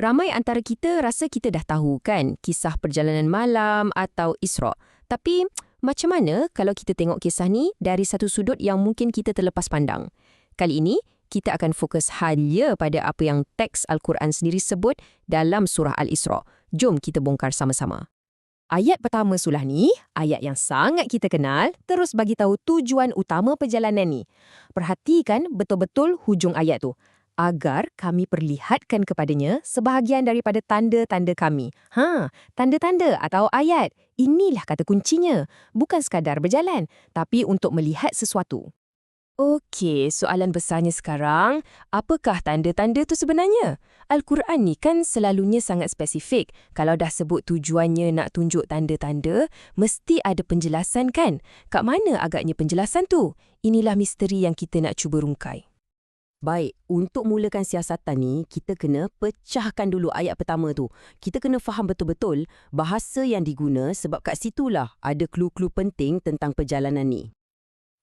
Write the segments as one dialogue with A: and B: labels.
A: Ramai antara kita rasa kita dah tahu kan kisah perjalanan malam atau Isra. Tapi macam mana kalau kita tengok kisah ni dari satu sudut yang mungkin kita terlepas pandang? Kali ini, kita akan fokus hanya pada apa yang teks Al-Quran sendiri sebut dalam surah Al-Isra. Jom kita bongkar sama-sama. Ayat pertama surah ni, ayat yang sangat kita kenal, terus bagi tahu tujuan utama perjalanan ni. Perhatikan betul-betul hujung ayat tu agar kami perlihatkan kepadanya sebahagian daripada tanda-tanda kami. Ha, tanda-tanda atau ayat. Inilah kata kuncinya. Bukan sekadar berjalan, tapi untuk melihat sesuatu. Okey, soalan besarnya sekarang, apakah tanda-tanda tu sebenarnya? Al-Quran ni kan selalunya sangat spesifik. Kalau dah sebut tujuannya nak tunjuk tanda-tanda, mesti ada penjelasan kan? Kat mana agaknya penjelasan tu? Inilah misteri yang kita nak cuba rungkai. Baik, untuk mulakan siasatan ni, kita kena pecahkan dulu ayat pertama tu. Kita kena faham betul-betul bahasa yang diguna sebab kat situlah ada clue-clue penting tentang perjalanan ni.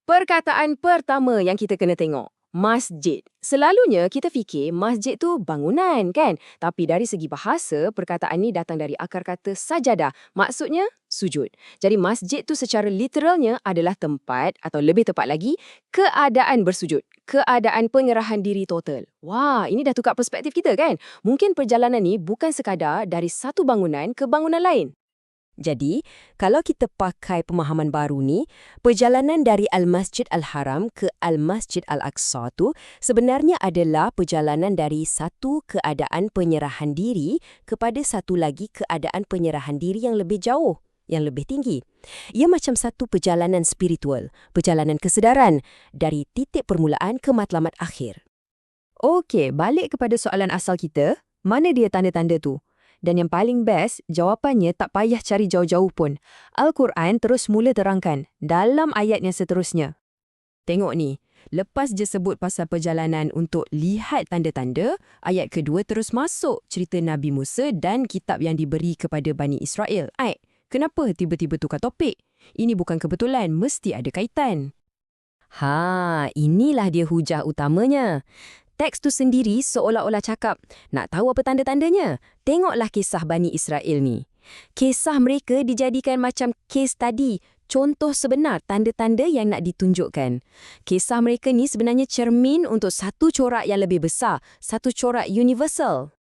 A: Perkataan pertama yang kita kena tengok masjid. Selalunya kita fikir masjid tu bangunan kan? Tapi dari segi bahasa, perkataan ni datang dari akar kata sajadah. Maksudnya sujud. Jadi masjid tu secara literalnya adalah tempat atau lebih tepat lagi, keadaan bersujud. Keadaan penyerahan diri total. Wah, ini dah tukar perspektif kita kan? Mungkin perjalanan ni bukan sekadar dari satu bangunan ke bangunan lain. Jadi, kalau kita pakai pemahaman baru ni, perjalanan dari Al-Masjid Al-Haram ke Al-Masjid Al-Aqsa tu sebenarnya adalah perjalanan dari satu keadaan penyerahan diri kepada satu lagi keadaan penyerahan diri yang lebih jauh, yang lebih tinggi. Ia macam satu perjalanan spiritual, perjalanan kesedaran dari titik permulaan ke matlamat akhir. Okey, balik kepada soalan asal kita, mana dia tanda-tanda tu? Dan yang paling best, jawapannya tak payah cari jauh-jauh pun. Al-Quran terus mula terangkan dalam ayat yang seterusnya. Tengok ni, lepas je sebut pasal perjalanan untuk lihat tanda-tanda, ayat kedua terus masuk cerita Nabi Musa dan kitab yang diberi kepada Bani Israel. Aik, kenapa tiba-tiba tukar topik? Ini bukan kebetulan, mesti ada kaitan. Ha, inilah dia hujah utamanya. Teks tu sendiri seolah-olah cakap, nak tahu apa tanda-tandanya? Tengoklah kisah Bani Israel ni. Kisah mereka dijadikan macam case tadi, contoh sebenar tanda-tanda yang nak ditunjukkan. Kisah mereka ni sebenarnya cermin untuk satu corak yang lebih besar, satu corak universal.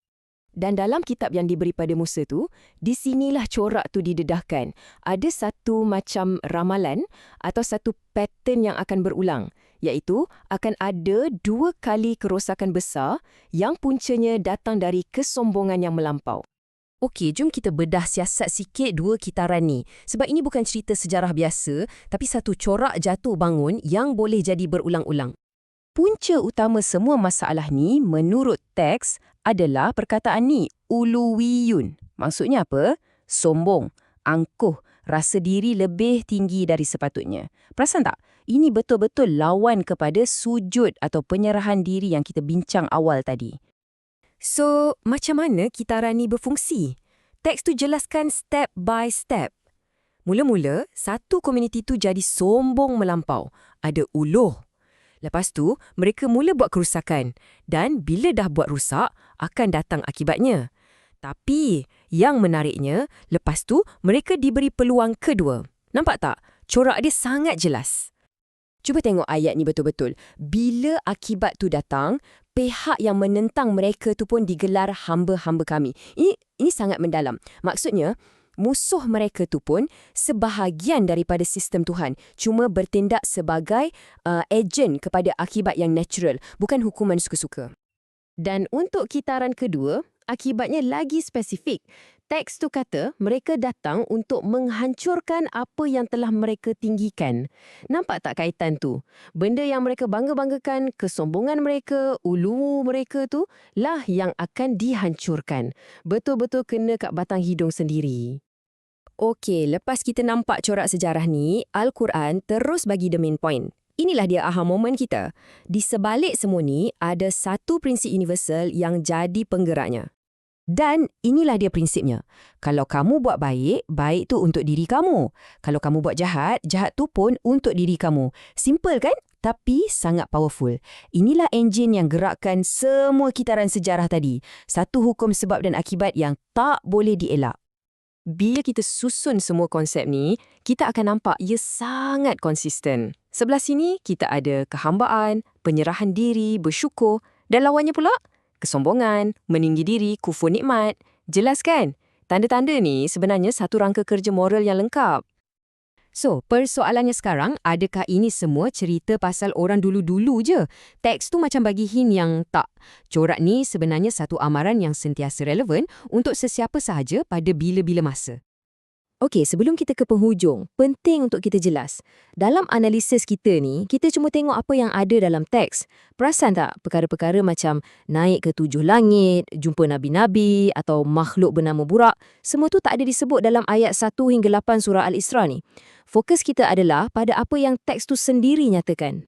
A: Dan dalam kitab yang diberi pada Musa tu, di sinilah corak tu didedahkan. Ada satu macam ramalan atau satu pattern yang akan berulang iaitu akan ada dua kali kerosakan besar yang puncanya datang dari kesombongan yang melampau. Okey, jom kita bedah siasat sikit dua kitaran ni. Sebab ini bukan cerita sejarah biasa, tapi satu corak jatuh bangun yang boleh jadi berulang-ulang. Punca utama semua masalah ni, menurut teks, adalah perkataan ni, uluwiyun. Maksudnya apa? Sombong, angkuh, rasa diri lebih tinggi dari sepatutnya. Perasan tak? ini betul-betul lawan kepada sujud atau penyerahan diri yang kita bincang awal tadi. So, macam mana kitaran ni berfungsi? Teks tu jelaskan step by step. Mula-mula, satu komuniti tu jadi sombong melampau. Ada uluh. Lepas tu, mereka mula buat kerusakan. Dan bila dah buat rusak, akan datang akibatnya. Tapi, yang menariknya, lepas tu mereka diberi peluang kedua. Nampak tak? Corak dia sangat jelas. Cuba tengok ayat ni betul-betul. Bila akibat tu datang, pihak yang menentang mereka tu pun digelar hamba-hamba kami. Ini ini sangat mendalam. Maksudnya, musuh mereka tu pun sebahagian daripada sistem Tuhan. Cuma bertindak sebagai uh, ejen kepada akibat yang natural, bukan hukuman suka-suka. Dan untuk kitaran kedua, akibatnya lagi spesifik. Teks tu kata mereka datang untuk menghancurkan apa yang telah mereka tinggikan. Nampak tak kaitan tu? Benda yang mereka bangga-banggakan, kesombongan mereka, ulu mereka tu lah yang akan dihancurkan. Betul-betul kena kat batang hidung sendiri. Okey, lepas kita nampak corak sejarah ni, Al-Quran terus bagi the main point. Inilah dia aha moment kita. Di sebalik semua ni, ada satu prinsip universal yang jadi penggeraknya. Dan inilah dia prinsipnya. Kalau kamu buat baik, baik tu untuk diri kamu. Kalau kamu buat jahat, jahat tu pun untuk diri kamu. Simple kan? tapi sangat powerful. Inilah enjin yang gerakkan semua kitaran sejarah tadi. Satu hukum sebab dan akibat yang tak boleh dielak. Bila kita susun semua konsep ni, kita akan nampak ia sangat konsisten. Sebelah sini, kita ada kehambaan, penyerahan diri, bersyukur dan lawannya pula, kesombongan, meninggi diri, kufur nikmat. Jelas kan? Tanda-tanda ni sebenarnya satu rangka kerja moral yang lengkap. So, persoalannya sekarang, adakah ini semua cerita pasal orang dulu-dulu je? Teks tu macam bagi hint yang tak. Corak ni sebenarnya satu amaran yang sentiasa relevan untuk sesiapa sahaja pada bila-bila masa. Okey, sebelum kita ke penghujung, penting untuk kita jelas. Dalam analisis kita ni, kita cuma tengok apa yang ada dalam teks. Perasan tak perkara-perkara macam naik ke tujuh langit, jumpa nabi-nabi atau makhluk bernama burak, semua tu tak ada disebut dalam ayat 1 hingga 8 surah Al-Isra ni. Fokus kita adalah pada apa yang teks tu sendiri nyatakan.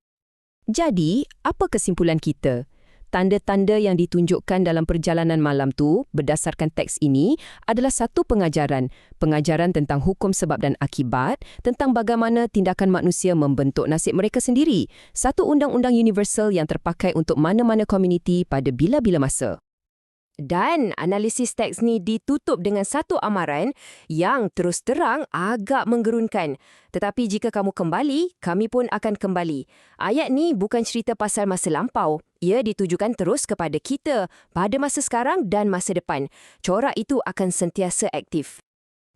A: Jadi, apa kesimpulan kita? Tanda-tanda yang ditunjukkan dalam perjalanan malam tu berdasarkan teks ini adalah satu pengajaran, pengajaran tentang hukum sebab dan akibat, tentang bagaimana tindakan manusia membentuk nasib mereka sendiri, satu undang-undang universal yang terpakai untuk mana-mana komuniti pada bila-bila masa. Dan analisis teks ni ditutup dengan satu amaran yang terus terang agak menggerunkan. Tetapi jika kamu kembali, kami pun akan kembali. Ayat ni bukan cerita pasal masa lampau. Ia ditujukan terus kepada kita pada masa sekarang dan masa depan. Corak itu akan sentiasa aktif.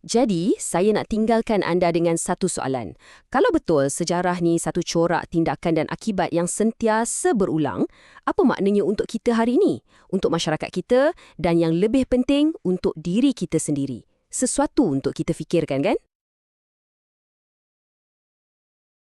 A: Jadi, saya nak tinggalkan anda dengan satu soalan. Kalau betul sejarah ni satu corak tindakan dan akibat yang sentiasa berulang, apa maknanya untuk kita hari ini? Untuk masyarakat kita dan yang lebih penting, untuk diri kita sendiri. Sesuatu untuk kita fikirkan, kan?